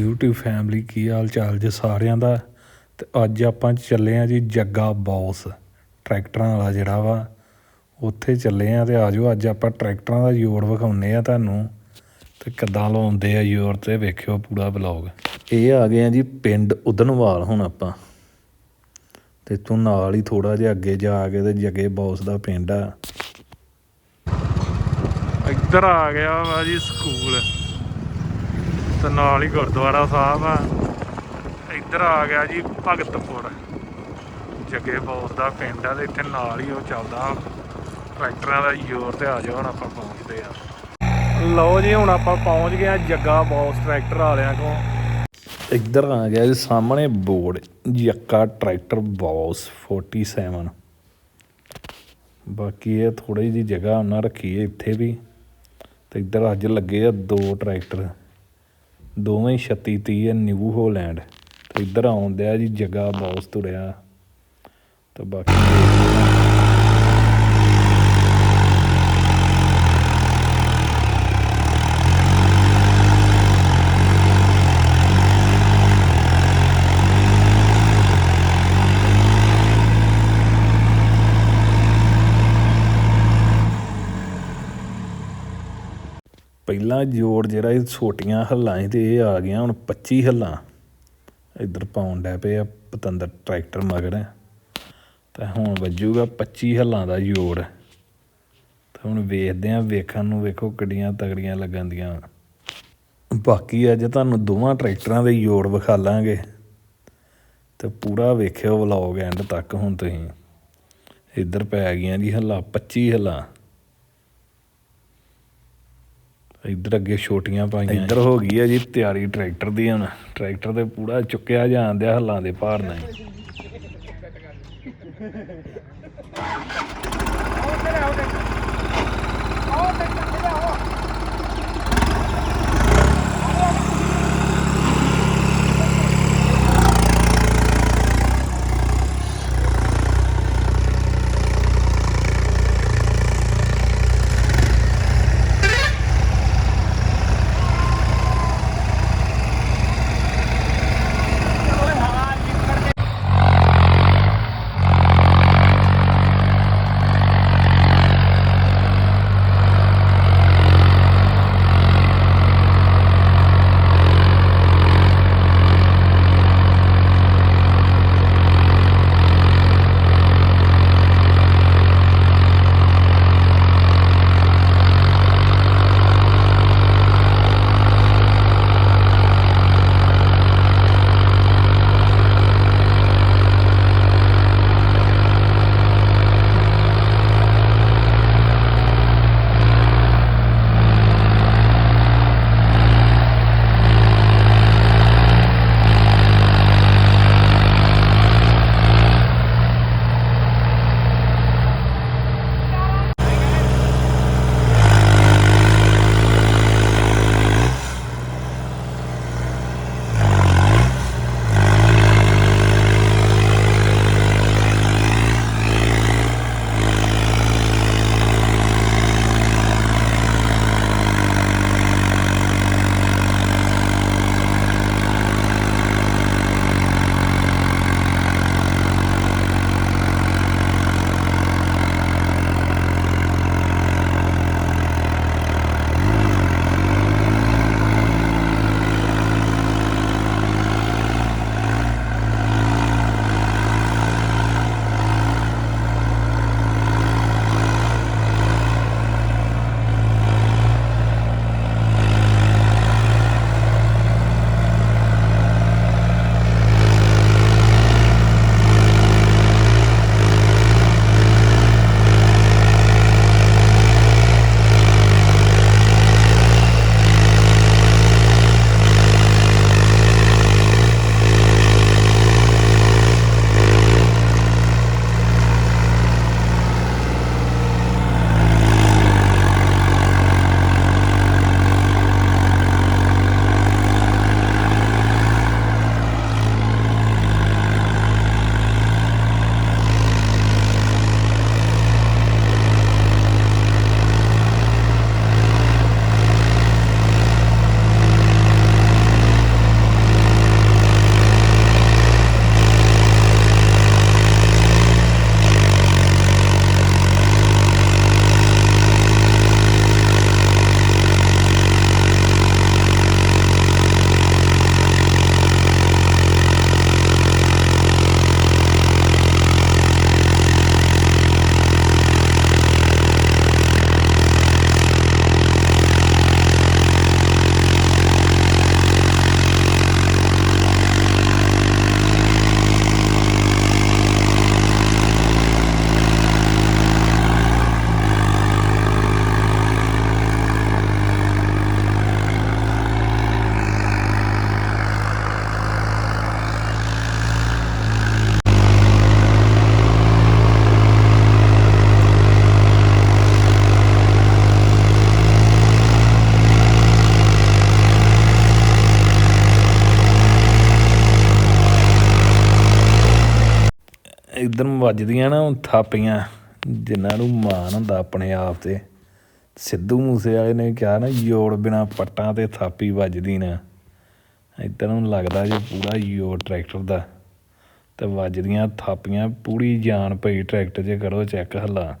YouTube family ਕੀ ਹਾਲ ਚਾਲ ਜੇ ਸਾਰਿਆਂ ਦਾ? ਤੇ ਅੱਜ ਆਪਾਂ ਚੱਲੇ ਆ ਜੀ ਜੱਗਾ ਬੌਸ, ਟਰੈਕਟਰਾਂ ਵਾਲਾ ਜਿਹੜਾ ਵਾ। ਉੱਥੇ ਚੱਲੇ ਆ ਤੇ ਆਜੋ, ਅੱਜ ਆਪਾਂ ਟਰੈਕਟਰਾਂ ਦਾ ਜ਼ੋਰ ਵਿਖਾਉਨੇ ਆ ਤੁਹਾਨੂੰ। ਤੇ ਕਿੱਦਾਂ ਲਾਉਂਦੇ ਆ ਜ਼ੋਰ ਤੇ ਵੇਖਿਓ ਪੂਰਾ ਬਲੌਗ ਇਹ ਆ ਗਏ ਆ ਜੀ ਪਿੰਡ ਉਦਨਵਾਲ ਹੁਣ ਆਪਾਂ। ਤੇ ਤੂੰ ਨਾਲ ਹੀ ਥੋੜਾ ਜਿਹਾ ਅੱਗੇ ਜਾ ਕੇ ਤੇ ਜੱਗੇ ਬੌਸ ਦਾ ਪਿੰਡ ਆ। ਇੱਧਰ ਆ ਗਿਆ ਵਾ ਜੀ ਸਕੂਲ। ਤੇ ਨਾਲ ਹੀ ਗੁਰਦੁਆਰਾ ਸਾਹਿਬ ਆ। ਇੱਧਰ ਆ ਗਿਆ ਜੀ ਭਗਤਪੁਰ। ਜੱਗੇ ਬੋਸ ਦਾ ਪਿੰਡ ਆ ਤੇ ਇੱਥੇ ਨਾਲ ਹੀ ਉਹ ਚੱਲਦਾ। ਟਰੈਕਟਰਾਂ ਦਾ ਜ਼ੋਰ ਤੇ ਆ ਜਾ ਹੁਣ ਆਪਾਂ ਪਹੁੰਚਦੇ ਆ। ਲਓ ਜੀ, ਹੁਣ ਆਪਾਂ ਪਹੁੰਚ ਗਏ ਆ ਜੱਗਾ ਬੋਸ ਟਰੈਕਟਰ ਵਾਲਿਆਂ ਕੋਲ। ਇੱਧਰ ਆ ਗਿਆ ਜੀ, ਸਾਹਮਣੇ ਬੋਰਡ, ਜੱਕਾ ਟਰੈਕਟਰ ਬੌਸ 47 ਬਾਕੀ ਇਹ ਥੋੜੀ ਜਿਹੀ ਜਗ੍ਹਾ ਉਹਨਾਂ ਰੱਖੀ ਹੈ ਇੱਥੇ ਵੀ। ਤੇ ਇੱਧਰ ਅੱਜ ਲੱਗੇ ਆ ਦੋ ਟਰੈਕਟਰ। ਦੋਵੇਂ 36 30 ਹੈ, ਨਿਊ ਹੋਲੈਂਡ। ਤੇ ਇੱਧਰ ਆਉਂਦੇ ਆ ਜੀ ਜਗ੍ਹਾ ਬੌਸ ਤੁਰਿਆ। ਤਾਂ ਬਾਕੀ ਪਹਿਲਾਂ ਜੋੜ ਜਿਹੜਾ ਇਹ ਛੋਟੀਆਂ ਹੱਲਾਂ ਸੀ ਤੇ ਇਹ ਆ ਗਿਆ ਹੁਣ 25 ਹੱਲਾਂ। ਇੱਧਰ ਪਾਉਣ ਡੈ ਪਏ ਆ ਪਤੰਦਰ ਟਰੈਕਟਰ ਮਗਰ। ਤਾਂ ਹੁਣ ਵੱਜੂਗਾ 25 ਹੱਲਾਂ ਦਾ ਜੋੜ। ਤਾਂ ਹੁਣ ਵੇਖਦੇ ਆ, ਵੇਖਣ ਨੂੰ ਵੇਖੋ ਕਿੱਡੀਆਂ ਤਗੜੀਆਂ ਲੱਗਣ ਦੀਆਂ। ਬਾਕੀ ਅੱਜ ਤੁਹਾਨੂੰ ਦੋਵਾਂ ਟਰੈਕਟਰਾਂ ਦੇ ਜੋੜ ਵਿਖਾ ਲਾਂਗੇ। ਤੇ ਪੂਰਾ ਵੇਖਿਓ ਵਲੌਗ ਐਂਡ ਤੱਕ ਹੁਣ ਤੁਸੀਂ। ਇੱਧਰ ਪੈ ਗਈਆਂ ਜੀ ਹੱਲਾ 25 ਹੱਲਾ। ਇੱਧਰ ਅੱਗੇ ਛੋਟੀਆਂ ਪਾਈਆਂ ਇੱਧਰ ਹੋ ਗਈ ਹੈ ਜੀ ਤਿਆਰੀ ਟਰੈਕਟਰ ਦੀ ਹੁਣ ਟਰੈਕਟਰ ਤੇ ਪੂਰਾ ਚੁੱਕਿਆ ਜਾਂਦਿਆ ਹੱਲਾਂ ਦੇ ਭਾਰ ਨਾਲ ਹੀ। ਇਧਰ ਵੱਜਦੀਆਂ ਨਾ ਹੁਣ ਥਾਪੀਆਂ, ਜਿਨ੍ਹਾਂ ਨੂੰ ਮਾਣ ਹੁੰਦਾ ਆਪਣੇ ਆਪ ਤੇ। ਸਿੱਧੂ ਮੂਸੇ ਵਾਲੇ ਨੇ ਕਿਹਾ ਨਾ ਜੋੜ ਬਿਨਾ ਪੱਟਾਂ ਤੇ ਥਾਪੀ ਵੱਜਦੀ ਨਾ। ਇੱਧਰ ਨੂੰ ਲੱਗਦਾ ਜੇ ਪੂਰਾ ਯੋੜ ਟਰੈਕਟਰ ਦਾ, ਤੇ ਵੱਜਦੀਆਂ ਥਾਪੀਆਂ, ਪੂਰੀ ਜਾਨ ਪਈ ਟਰੈਕਟਰ 'ਚ ਕਰੋ ਚੈੱਕ ਹੱਲਾ।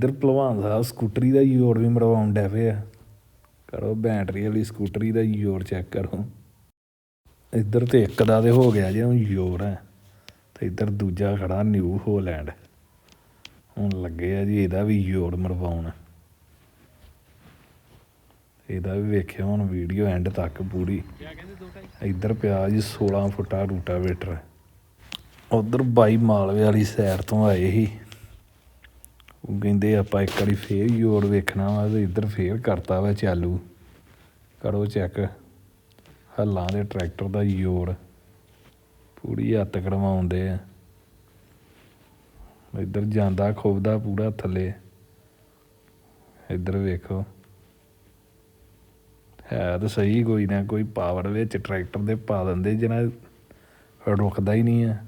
ਇੱਧਰ ਭਲਵਾਨ ਸਾਹਿਬ ਸਕੂਟਰੀ ਦਾ ਯੋੜ ਵੀ ਮਰਵਾਉਣ ਡੈ ਪਏ ਆ ਕਰੋ ਬੈਟਰੀ ਵਾਲੀ ਸਕੂਟਰੀ ਦਾ ਯੋੜ ਚੈੱਕ ਕਰੋ। ਇੱਧਰ ਤੇ ਇੱਕ ਦਾ ਤੇ ਹੋ ਗਿਆ ਜੇ ਹੁਣ ਯੋੜ ਹੈ। ਤੇ ਇੱਧਰ ਦੂਜਾ ਖੜਾ ਨਿਊ ਹੋਲੈਂਡ। ਹੁਣ ਲੱਗੇ ਆ ਜੀ ਇਹਦਾ ਵੀ ਜੋੜ ਮਰਵਾਉਣ। ਇਹਦਾ ਵੀ ਵੇਖਿਓ ਹੁਣ ਵੀਡੀਓ ਐਂਡ ਤੱਕ ਪੂਰੀ। ਇੱਧਰ ਪਿਆ ਜੀ 16 ਫੁੱਟਾ ਰੂਟਾਵੇਟਰ। ਉਧਰ ਬਾਈ ਮਾਲਵੇ ਵਾਲੀ ਸਾਈਡ ਤੋਂ ਆਏ ਸੀ। ਉਹ ਕਹਿੰਦੇ ਆਪਾਂ ਇੱਕ ਵਾਰੀ ਫੇਰ ਯੋੜ ਵੇਖਣਾ ਵਾ ਤੇ ਇੱਧਰ ਫੇਰ ਕਰਤਾ ਵਾ ਚਾਲੂ। ਕਰੋ ਚੈੱਕ ਹੱਲਾਂ ਦੇ ਟਰੈਕਟਰ ਦਾ ਯੋੜ ਪੂਰੀ ਹੱਤ ਕੜਵਾਉਂਦੇ ਆ। ਇੱਧਰ ਜਾਂਦਾ ਖੋਬਦਾ ਪੂਰਾ ਥੱਲੇ। ਇੱਧਰ ਵੇਖੋ। ਹੈ ਤਾਂ ਸਹੀ ਕੋਈ ਨਾ, ਕੋਈ ਪਾਵਰ ਵਿੱਚ ਟਰੈਕਟਰ ਦੇ ਪਾ ਦਿੰਦੇ ਜਿਹਨਾਂ ਰੁਕਦਾ ਹੀ ਨਹੀਂ ਹੈ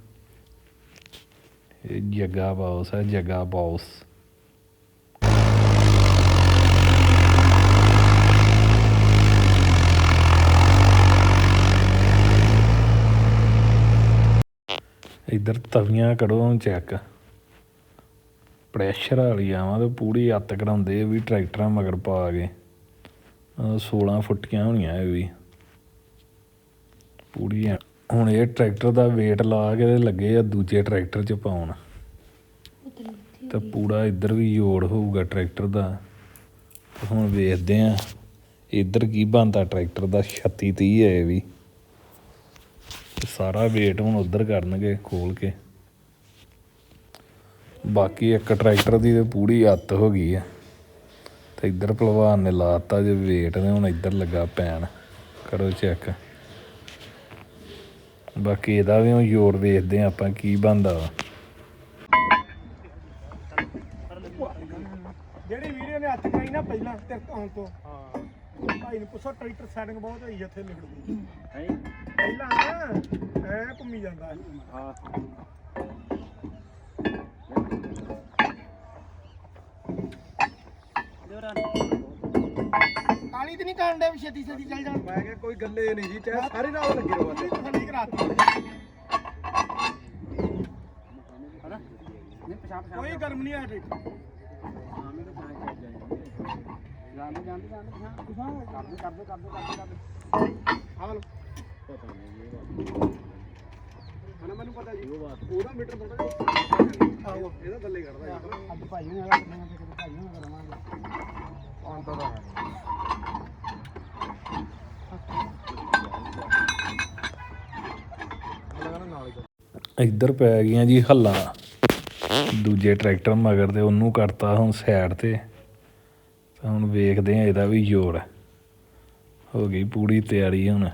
ਇਹ ਜੱਗਾ ਬੌਸ ਹੈ ਜੱਗਾ ਬੌਸ ਇੱਧਰ ਤਵੀਆਂ ਕਰੋ ਚੈੱਕ ਪ੍ਰੈਸ਼ਰ ਵਾਲੀ ਆਵਾਂ ਤੇ ਪੂਰੀ ਅੱਤ ਕਢਾਉਂਦੇ ਇਹ ਵੀ ਟਰੈਕਟਰਾਂ ਮਗਰ ਪਾ ਕੇ। ਆਹ 16 ਫੁੱਟੀਆਂ ਹੋਣੀਆਂ ਇਹ ਵੀ। ਪੂਰੀ ਹੁਣ ਇਹ ਟਰੈਕਟਰ ਦਾ weight ਲਾ ਕੇ ਤੇ ਲੱਗੇ ਆ ਦੂਜੇ ਟਰੈਕਟਰ 'ਚ ਪਾਉਣ। ਤਾਂ ਪੂਰਾ ਇੱਧਰ ਵੀ ਜੋੜ ਹੋਊਗਾ ਟਰੈਕਟਰ ਦਾ। ਹੁਣ ਵੇਖਦੇ ਆ, ਇੱਧਰ ਕੀ ਬਣਦਾ ਟਰੈਕਟਰ ਦਾ 36 30 ਹੈ ਇਹ ਵੀ। ਸਾਰਾ ਵੇਟ ਹੁਣ ਉਧਰ ਕਰਨਗੇ, ਖੋਲ ਕੇ। ਬਾਕੀ ਇੱਕ ਟਰੈਕਟਰ ਦੀ ਤੇ ਪੂਰੀ ਅੱਤ ਹੋ ਗਈ ਆ। ਤੇ ਇੱਧਰ ਭਲਵਾਨ ਨੇ ਲਾਤਾ ਜੇ ਵੇਟ ਨੇ, ਹੁਣ ਇੱਧਰ ਲੱਗਾ ਪੈਣ। ਕਰੋ ਚੈੱਕ ਬਾਕੀ ਇਹਦਾ ਵੀ ਹੁਣ ਜ਼ੋਰ ਵੇਖਦੇ ਆ ਆਪਾਂ ਕੀ ਬਣਦਾ ਵਾ ਜਿਹੜੀ ਵੀਡੀਓ ਨੇ ਹੱਥ ਕਰਾਈ ਨਾ ਪਹਿਲਾਂ ਤੇ ਆਉਣ ਤੋਂ ਹਾਂ ਭਾਈ ਨੂੰ ਪੁੱਛੋ ਟਰੈਕਟਰ ਸੈਟਿੰਗ ਬਹੁਤ ਹੋਈ ਇੱਥੇ ਨਿਕਲਦੀ ਹੈ? ਪਹਿਲਾਂ ਨਾ ਐ ਘੁੰਮੀ ਜਾਂਦਾ ਹਾਂ। ਕਾਲੀ ਤੇ ਨਹੀਂ ਕਰਨ ਦੇ ਛੇਤੀ ਛੇਤੀ ਚੱਲ ਜਾਣ। ਮੈਂ ਕਿਹਾ ਕੋਈ ਗੱਲੇ ਨਹੀਂ ਜੀ ਚਾਹੇ ਸਾਰੀ ਰਾਤ ਲੱਗੇ ਰਹੋ ਪੂਰੀ ਤਸੱਲੀ ਕਰਾਤੀ ਹਨਾ? ਨਹੀਂ ਪਛਾਣ ਪਛਾਣ ਕੋਈ ਗਰਮ ਨਹੀਂ ਆ ਟਰੈਕਟਰ ਆਵੇਂ ਤਾਂ ਪਛਾਣ ਚੱਲ ਜਾਂਦੇ ਜਾਂਦੇ ਜਾਂਦੇ ਜਾਂਦੇ ਪਛਾਣ ਕਰਦੇ ਕਰਦੇ ਕਰਦੇ ਕਰਦੇ ਕਰਦੇ ਹਾਲ ਪਤਾ ਨਹੀਂ ਇਹ ਬਾਤ ਹਨਾ ਮੈਨੂੰ ਪਤਾ ਜੀ ਉਹ ਬਾਤ ਉਹਦਾ ਮੀਟਰ ਥੋੜਾ ਆਹੋ ਇਹਦਾ ਥੱਲੇ ਕੱਢਦਾ ਅੱਜ ਭਾਈ ਨੇ ਆਲਾ ਕਰਨਾ ਤੇ ਕਦੇ ਭਾਈ ਨੇ ਕਰਵਾਵਾਂਗੇ ਆਉਣ ਤਾਂ ਹੈ ਇੱਧਰ ਪੈ ਗਈਆਂ ਜੀ ਹੱਲਾ। ਦੂਜੇ ਟਰੈਕਟਰ ਮਗਰ ਤੇ ਉਹਨੂੰ ਕਰਤਾ ਹੁਣ ਸਾਈਡ ਤੇ। ਤਾਂ ਹੁਣ ਵੇਖਦੇ ਆ ਇਹਦਾ ਵੀ ਜੋੜ ਹੋ ਗਈ ਪੂਰੀ ਤਿਆਰੀ ਹੁਣ।